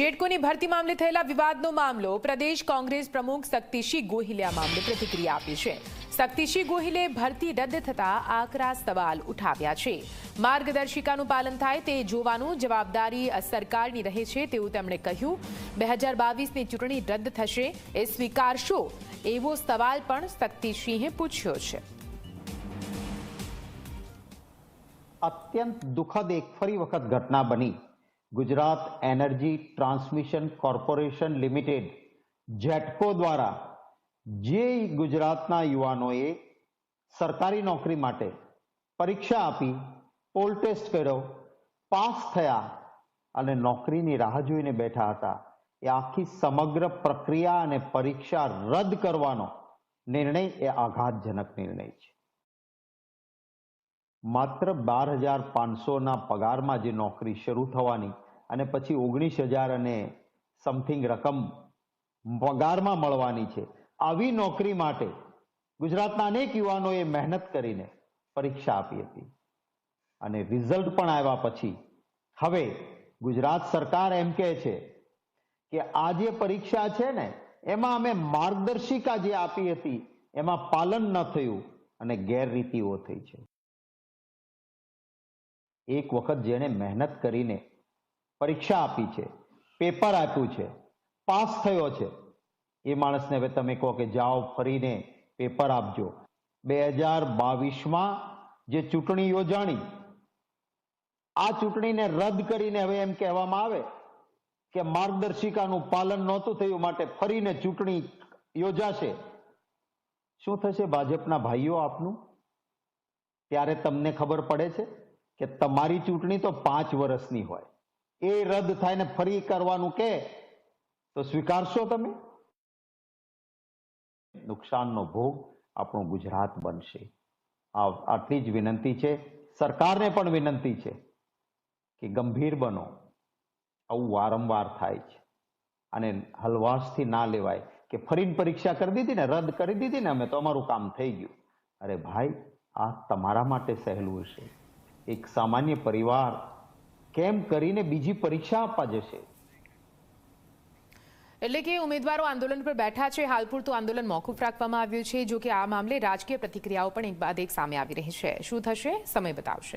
જેટકોની ભરતી મામલે થયેલા વિવાદનો મામલો પ્રદેશ કોંગ્રેસ પ્રમુખ શક્તિસિંહ ગોહિલે આ મામલે પ્રતિક્રિયા આપી છે શક્તિસિંહ ગોહિલે ભરતી રદ થતા આકરા સવાલ ઉઠાવ્યા છે માર્ગદર્શિકાનું પાલન થાય તે જોવાનું જવાબદારી સરકારની રહે છે તેવું તેમણે કહ્યું બે હજાર બાવીસની ચૂંટણી રદ થશે એ સ્વીકારશો એવો સવાલ પણ શક્તિસિંહે પૂછ્યો છે અત્યંત દુઃખદ એક ફરી વખત ઘટના બની Gujarat energy transmission corporation limited, GETCO દ્વારા જે ગુજરાતના યુવાનોએ સરકારી નોકરી માટે પરીક્ષા આપી પોલ ટેસ્ટ કર્યો, પાસ થયા અને નોકરીની રાહ જોઈને બેઠા હતા, એ આખી સમગ્ર પ્રક્રિયા અને પરીક્ષા રદ કરવાનો નિર્ણય એ આઘાતજનક નિર્ણય છે. માત્ર બાર હજાર પાંચસોના પગારમાં જે નોકરી શરૂ થવાની અને પછી ઓગણીસ હજાર અને સમથિંગ રકમ પગારમાં મળવાની છે, આવી નોકરી માટે ગુજરાતના અનેક યુવાનોએ મહેનત કરીને પરીક્ષા આપી હતી. અને રિઝલ્ટ પણ આવ્યા પછી હવે ગુજરાત સરકાર એમ કહે છે કે આ જે પરીક્ષા છે ને, એમાં અમે માર્ગદર્શિકા જે આપી હતી, એમાં પાલન ન થયું અને ગેરરીતિઓ થઈ છે. એક વખત જેણે મહેનત કરીને પરીક્ષા આપી છે પેપર આપ્યું છે, પાસ થયો છે. એ માણસને હવે તમે કહો કે જાઓ ફરીને પેપર આપજો. બે હજાર બાવીસમાં જે ચૂંટણી યોજાણી આ ચૂંટણીને રદ કરીને હવે એમ કહેવામાં આવે કે માર્ગદર્શિકાનું પાલન નહોતું થયું માટે ફરીને ચૂંટણી યોજાશે. શું થશે ભાજપના ભાઈઓ આપનું? ત્યારે તમને ખબર પડે છે. કે તમારી ચૂંટણી તો પાંચ વર્ષની હોય. એ રદ થાય ને ફરી કરવાનું કે, તો સ્વીકારશો તમે? નુકસાનનો ભોગ આપણું ગુજરાત બનશે. આટલી જ વિનંતી છે. સરકારને પણ વિનંતી છે કે ગંભીર બનો. આવું વારંવાર થાય છે. અને હલવાશથી ના લેવાય કે ફરીને પરીક્ષા કરી દીધી ને, રદ કરી દીધી ને, અમે તો અમારું કામ થઈ ગયું. અરે ભાઈ, આ તમારા માટે સહેલું હશે. એક સામાન્ય પરિવાર કેમ કરીને બીજી પરીક્ષા આપવા જશે? એટલે કે ઉમેદવારો આંદોલન પર બેઠા છે. હાલ પૂરતું આંદોલન મોકૂફ રાખવામાં આવ્યું છે, જો કે આ મામલે રાજકીય પ્રતિક્રિયાઓ પણ એક બાદ એક સામે આવી રહી છે. શું થશે? સમય બતાવશે.